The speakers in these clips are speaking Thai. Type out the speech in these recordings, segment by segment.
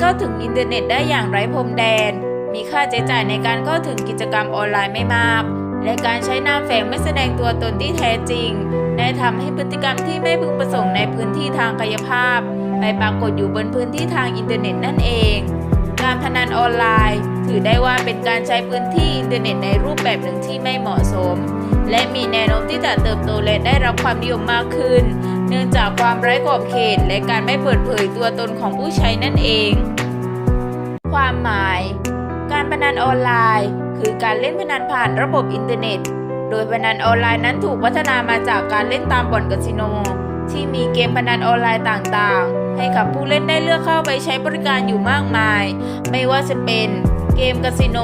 ข้าถึงอินเทอร์เน็ตได้อย่างไร้พรมแดน มีค่าใช้จ่ายในการเข้าถึงกิจกรรมออนไลน์ไม่มาก และการใช้นามแฝงไม่แสดงตัวตนที่แท้จริง ได้ทำให้พฤติกรรมที่ไม่พึงประสงค์ในพื้นที่ทางกายภาพ ไปปรากฏอยู่บนพื้นที่ทางอินเทอร์เน็ตนั่นเอง การพนันออนไลน์ ถือได้ว่าเป็นการใช้พื้นที่อินเทอร์เน็ตในรูปแบบหนึ่งที่ไม่เหมาะสม และมีแนวโน้มที่จะเติบโตและได้รับความนิยมมากขึ้นเนื่องจากความไร้ขอบเขตและการไม่เปิดเผยตัวตนของผู้ใช้นั่นเอง ความหมาย การพนันออนไลน์ คือการเล่นพนันผ่านระบบอินเทอร์เน็ต โดยพนันออนไลน์นั้นถูกพัฒนามาจากการเล่นตามบ่อนคาสิโน ที่มีเกมพนันออนไลน์ต่างๆ ให้กับผู้เล่นได้เลือกเข้าไปใช้บริการอยู่มากมาย ไม่ว่าจะเป็นเกมคาสิโน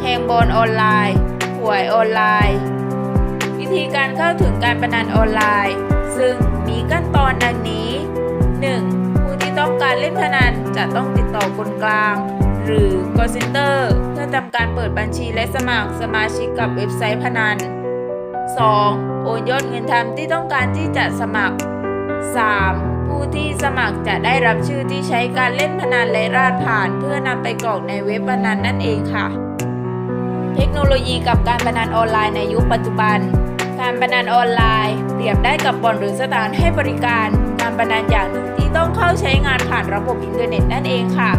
แทงบอลออนไลน์หวยออนไลน์ วิธีการเข้าถึงการพนันออนไลน์ ซึ่งมีขั้นตอนดังนี้ 1. ้องการเล่นพนันจะต้องติดต่อคนกลาง หรือ call center เพื่อทำการเปิดบัญชีและสมัครสมาชิกกับเว็บไซต์พนัน 2. โอนยอดเงินทำที่ต้องการที่จะสมัคร 3. ผู้ที่สมัครจะได้รับชื่อที่ใช้การเล่นพนันและรหัสผ่าน เพื่อนำไปกรอกในเว็บพนันนั่นเองค่ะ เทคโนโลยีกับการพนันออนไลน์ในยุคปัจจุบัน การพนันออนไลน์ เปรียบได้กับบ่อนหรือสถานให้บริการ การพนันอย่างหนึ่งที่ต้องเข้าใช้งานผ่านระบบอินเทอร์เน็ตนั่นเองค่ะ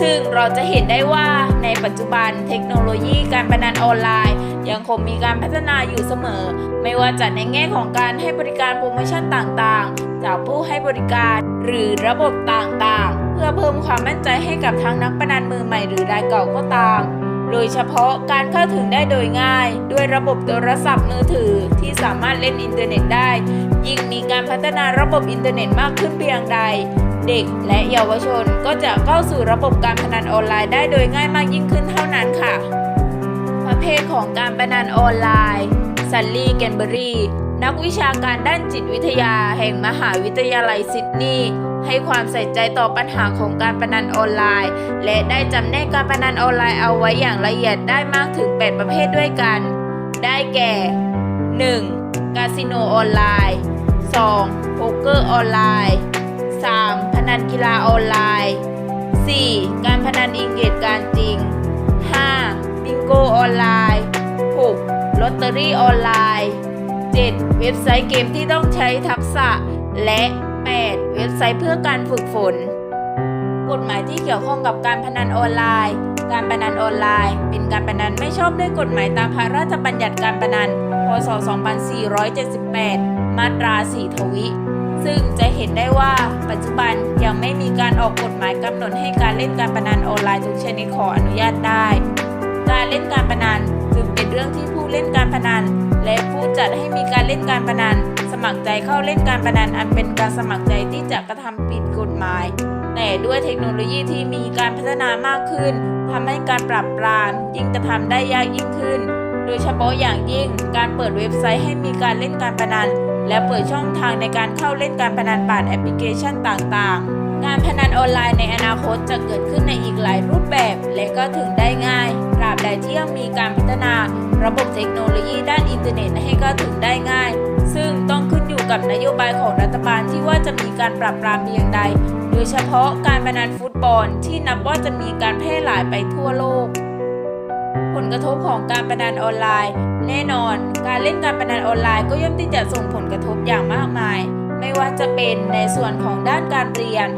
ซึ่งเราจะเห็นได้ว่าในปัจจุบันเทคโนโลยีการพนันออนไลน์ ยังคงมีการพัฒนาอยู่เสมอ ไม่ว่าจะในแง่ของการให้บริการโปรโมชั่นต่างๆ จากผู้ให้บริการหรือระบบต่างๆ เพื่อเพิ่มความมั่นใจให้กับทั้งนักพนันมือใหม่หรือรายเก่าก็ตาม โดยเฉพาะการเข้าถึงได้โดยง่าย ด้วยระบบโทรศัพท์มือถือที่สามารถเล่นอินเทอร์เน็ตได้ ยิ่งมีการพัฒนาระบบอินเทอร์เน็ตมากขึ้นเพียงใด เด็กและเยาวชนก็จะเข้าสู่ระบบการพนันออนไลน์ได้โดยง่ายมากยิ่งขึ้นเท่านั้นค่ะ ประเภทของการพนันออนไลน์ซันลี่แกนเบอรี่ นักวิชาการด้านจิตวิทยาแห่งมหาวิทยาลัยซิดนีย์ให้ความใส่ใจต่อปัญหาของการพนันออนไลน์ และได้จำแนกการพนันออนไลน์เอาไว้อย่างละเอียดได้มากถึง 8 ประเภทด้วยกัน ได้แก่ 1. คาสิโนออนไลน์ 2. โป๊กเกอร์ออนไลน์ 3. พนันกีฬาออนไลน์ 4. การพนันอิงเกตการจริง 5. บิงโกออนไลน์ 6. ลอตเตอรี่ออนไลน์ 7. เว็บไซต์เกมที่ต้องใช้ทักษะ และ 8. เว็บไซต์เพื่อการฝึกฝน กฎหมายที่เกี่ยวข้องกับการพนันออนไลน์ การพนันออนไลน์ เป็นการพนันไม่ชอบด้วยกฎหมายตามพระราชบัญญัติการพนัน พศ 2478 มาตรา 4 ทวิ ซึ่งจะเห็นได้ว่าปัจจุบันยังไม่มีการออกกฎหมายกำหนดให้การเล่นการพนันออนไลน์ทุกชนิดขออนุญาตได้ การเล่นการพนันจึงเป็นเรื่องที่ผู้เล่นการพนัน จัดให้มีการเล่นการพนัน สมัครใจเข้าเล่นการพนันอันเป็นการสมัครใจที่จะกระทำผิดกฎหมาย แต่ด้วยเทคโนโลยีที่มีการพัฒนามากขึ้นทำให้การปรับปรามยิ่งกระทำได้ยากยิ่งขึ้น โดยเฉพาะอย่างยิ่งการเปิดเว็บไซต์ให้มีการเล่นการพนัน และเปิดช่องทางในการเข้าเล่นการพนันผ่านแอปพลิเคชันต่างๆ การพนันออนไลน์ในอนาคตจะเกิดขึ้นในอีกหลายรูปแบบ และก็ถึงได้ง่าย บใดที่ยังมีการพัฒนาระบบเทคโนโลยีด้านอินเทอร์เน็ตให้ก็ถึงได้ง่าย ซึ่งต้องขึ้นอยู่กับนโยบายของรัฐบาลที่ว่าจะมีการปรับปรามเพียงใด โดยเฉพาะการพนันฟุตบอลที่นับว่าจะมีการแพร่หลายไปทั่วโลก ผลกระทบของการพนันออนไลน์ แน่นอน การเล่นการพนันออนไลน์ก็ย่อมที่จะส่งผลกระทบอย่างมากมาย ไม่ว่าจะเป็นในส่วนของด้านการเรียน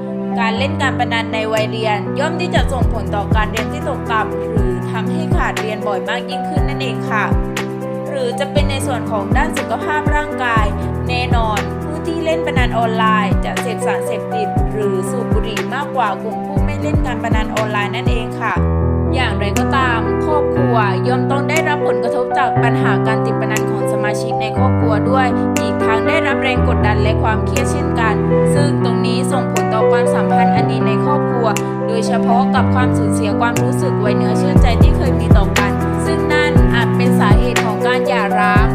การเล่นการพนันในวัยเรียน ย่อมที่จะส่งผลต่อการเรียนที่ตกต่ำหรือ ทำให้ขาดเรียนบ่อยมากยิ่งขึ้นนั่นเองค่ะ หรือจะเป็นในส่วนของด้านสุขภาพร่างกาย แน่นอน ผู้ที่เล่นพนันออนไลน์ จะเสพสารเสพติด หรือสูบบุหรี่มากกว่ากลุ่มผู้ไม่เล่นการพนันออนไลน์นั่นเองค่ะ อย่างไรก็ตาม ครอบครัวย่อมต้องได้รับผลกระทบจากปัญหาการติดพนันของสมาชิกในครอบครัวด้วย อีกทั้งได้รับแรงกดดันและความเครียดเช่นกัน ซึ่งตรงนี้ส่งผลต่อความสัมพันธ์ เฉพาะกับความสูญเสียความรู้สึกไว้เนื้อเชื่อใจที่เคยมีต่อกัน ซึ่งนั่นอาจเป็นสาเหตุของการหย่าร้าง